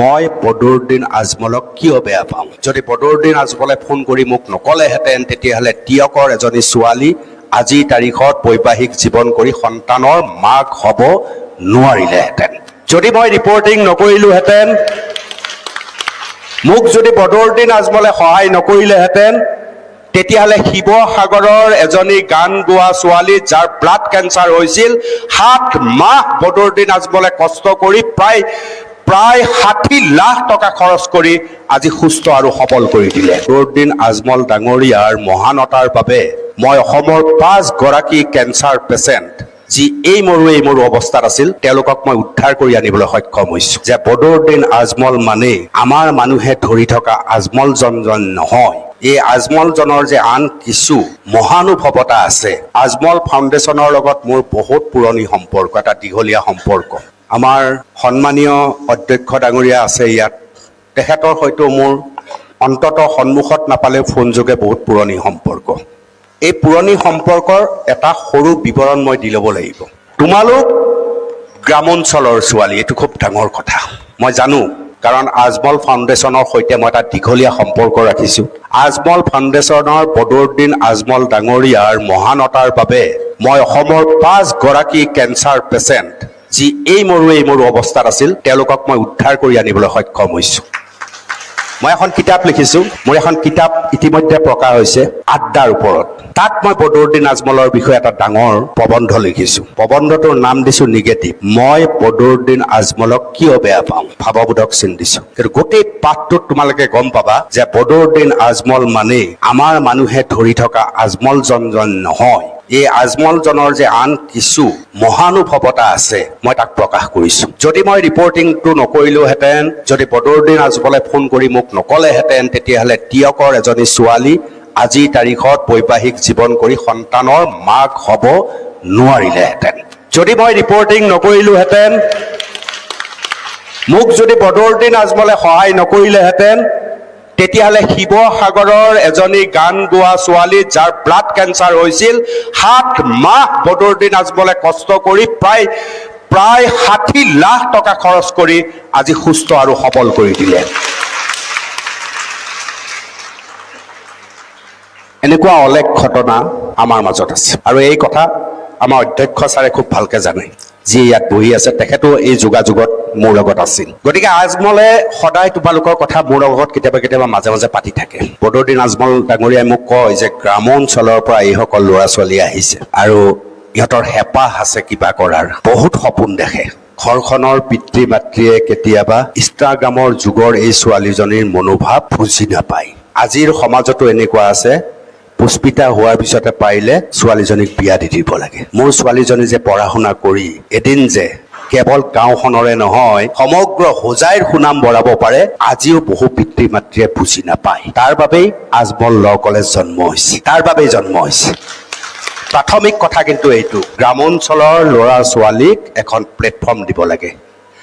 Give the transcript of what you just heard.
মই বদৰুদ্দিন আজমলক কিয় বেয়া পাওঁ? যদি বদৰুদ্দিন আজমলে ফোন কৰি মোক নকলেহেঁতেন, তেতিয়াহ'লে তিয়কৰ এজনী ছোৱালী আজিৰ তাৰিখত বৈবাহিক জীৱন কৰি সন্তানৰ মাক হ'ব নোৱাৰিলেহেঁতেন। যদি মই ৰিপৰ্টিং নকৰিলোহেঁতেন, মোক যদি বদৰুদ্দিন আজমলে সহায় নকৰিলেহেঁতেন, তেতিয়াহ'লে শিৱসাগৰৰ এজনী গান গোৱা ছোৱালী, যাৰ ব্লাড কেঞ্চাৰ হৈছিল, সাত মাহ বদৰুদ্দিন আজমলে কষ্ট কৰি প্ৰায় প্ৰায় ষাঠি লাখ টকা খৰচ কৰি আজি সুস্থ আৰু সবল কৰি দিলে। বদৰুদ্দিন আজমল ডাঙৰীয়াৰ মহানতাৰ বাবে মই অসমৰ পাঁচগৰাকী কেঞ্চাৰ পেচেণ্ট, যি এই মৰু এই মৰু অৱস্থাত আছিল, তেওঁলোকক মই উদ্ধাৰ কৰি আনিবলৈ সক্ষম হৈছো। যে বদৰুদ্দিন আজমল মানে আমাৰ মানুহে ধৰি থকা আজমলজনজন নহয়। এই আজমলজনৰ যে আন কিছু মহানুভৱতা আছে, আজমল ফাউণ্ডেশ্যনৰ লগত মোৰ বহুত পুৰণি সম্পৰ্ক, এটা দীঘলীয়া সম্পৰ্ক। আমাৰ সন্মানীয় অধ্যক্ষ ডাঙৰীয়া আছে ইয়াত। তেখেতৰ হয়তো মোৰ অন্তত সন্মুখত নাপালেও ফোনযোগে বহুত পুৰণি সম্পৰ্ক। এই পুৰণি সম্পৰ্কৰ এটা সৰু বিৱৰণ মই দি ল'ব লাগিব। তোমালোক গ্ৰামাঞ্চলৰ ছোৱালী, এইটো খুব ডাঙৰ কথা। মই জানো, কাৰণ আজমল ফাউণ্ডেশ্যনৰ সৈতে মই এটা দীঘলীয়া সম্পৰ্ক ৰাখিছোঁ। আজমল ফাউণ্ডেশ্যনৰ বদৰুদ্দিন আজমল ডাঙৰীয়াৰ মহানতাৰ বাবে মই অসমৰ পাঁচগৰাকী কেঞ্চাৰ পেচেণ্ট যি এই মৰু এই মৰু অৱস্থাত আছিল, তেওঁলোকক মই উদ্ধাৰ কৰি আনিবলৈ সক্ষম হৈছোঁ। মই এখন কিতাপ লিখিছোঁ। মোৰ এখন কিতাপ ইতিমধ্যে প্ৰকাশ হৈছে আড্ডাৰ ওপৰত। তাত মই বদৰুদ্দিন আজমলৰ বিষয়ে এটা ডাঙৰ প্ৰবন্ধ লিখিছোঁ। প্ৰবন্ধটোৰ নাম দিছোঁ নিগেটিভ। মই বদৰুদ্দিন আজমলক কিয় বেয়া পাওঁ? ভাৱবোধক চিন দিছোঁ। কিন্তু গোটেই পাঠটোত তোমালোকে গম পাবা যে বদৰুদ্দিন আজমল মানেই আমাৰ মানুহে ধৰি থকা আজমলজনজন নহয়। এই আজমলজনৰ যে আন কিছু মহানুভৱতা আছে, মই তাক প্ৰকাশ কৰিছো। যদি মই ৰিপৰ্টিংটো নকৰিলোহেঁতেন, যদি বদৰুদ্দিন আজমলে ফোন কৰি মোক নকলেহেঁতেন, তেতিয়াহ'লে তিয়কৰ এজনী ছোৱালী আজিৰ তাৰিখত বৈবাহিক জীৱন কৰি সন্তানৰ মাক হ'ব নোৱাৰিলেহেঁতেন। যদি মই ৰিপৰ্টিং নকৰিলোহেঁতেন, মোক যদি বদৰুদ্দিন আজমলে সহায় নকৰিলেহেঁতেন তেতিয়াহ'লে শিৱসাগৰৰ এজনী গান গোৱা ছোৱালী, যাৰ ব্লাড কেঞ্চাৰ হৈছিল, সাত মাহ বদৰুদ্দিন আজমলে কষ্ট কৰি প্ৰায় প্ৰায় ষাঠি লাখ টকা খৰচ কৰি আজি সুস্থ আৰু সবল কৰি দিলে। এনেকুৱা অলেখ ঘটনা আমাৰ মাজত আছে। আৰু এই কথা আমাৰ অধ্যক্ষ ছাৰে খুব ভালকে জানে। যি ইয়াত বহি আছে, তেখেতো এই যোগাযোগত মোৰ লগত আছিল। গতিকে আজমলে সদায় তোমালোকৰ কথা মোৰ লগত কেতিয়াবা কেতিয়াবা মাজে মাজে পাতি থাকে। বদৰুদ্দিন আজমল ডাঙৰীয়াই মোক কয় যে গ্ৰাম অঞ্চলৰ পৰা এইসকল ল'ৰা ছোৱালী আহিছে আৰু ইহঁতৰ হেঁপাহ আছে কিবা কৰাৰ। বহুত সপোন দেখে। ঘৰখনৰ পিতৃ মাতৃয়ে কেতিয়াবা ইনষ্টাগ্ৰামৰ যুগৰ এই ছোৱালীজনীৰ মনোভাৱ বুজি নাপায়। আজিৰ সমাজতো এনেকুৱা আছে পুষ্পিতা হোৱাৰ পিছতে পাৰিলে ছোৱালীজনীক বিয়া দি দিব লাগে। মোৰ ছোৱালীজনী যে পঢ়া শুনা কৰি এদিন যে কেৱল গাঁওখনৰে নহয়, সমগ্ৰ হোজাইৰ সুনাম বঢ়াব পাৰে, আজিও বহু পিতৃ মাতৃয়ে বুজি নাপায়। তাৰ বাবেই আজমল ল কলেজ জন্ম হৈছে। তাৰ বাবেই জন্ম হৈছে। প্ৰাথমিক কথা কিন্তু এইটো। গ্ৰামাঞ্চলৰ ল'ৰা ছোৱালীক এখন প্লেটফৰ্ম দিব লাগে।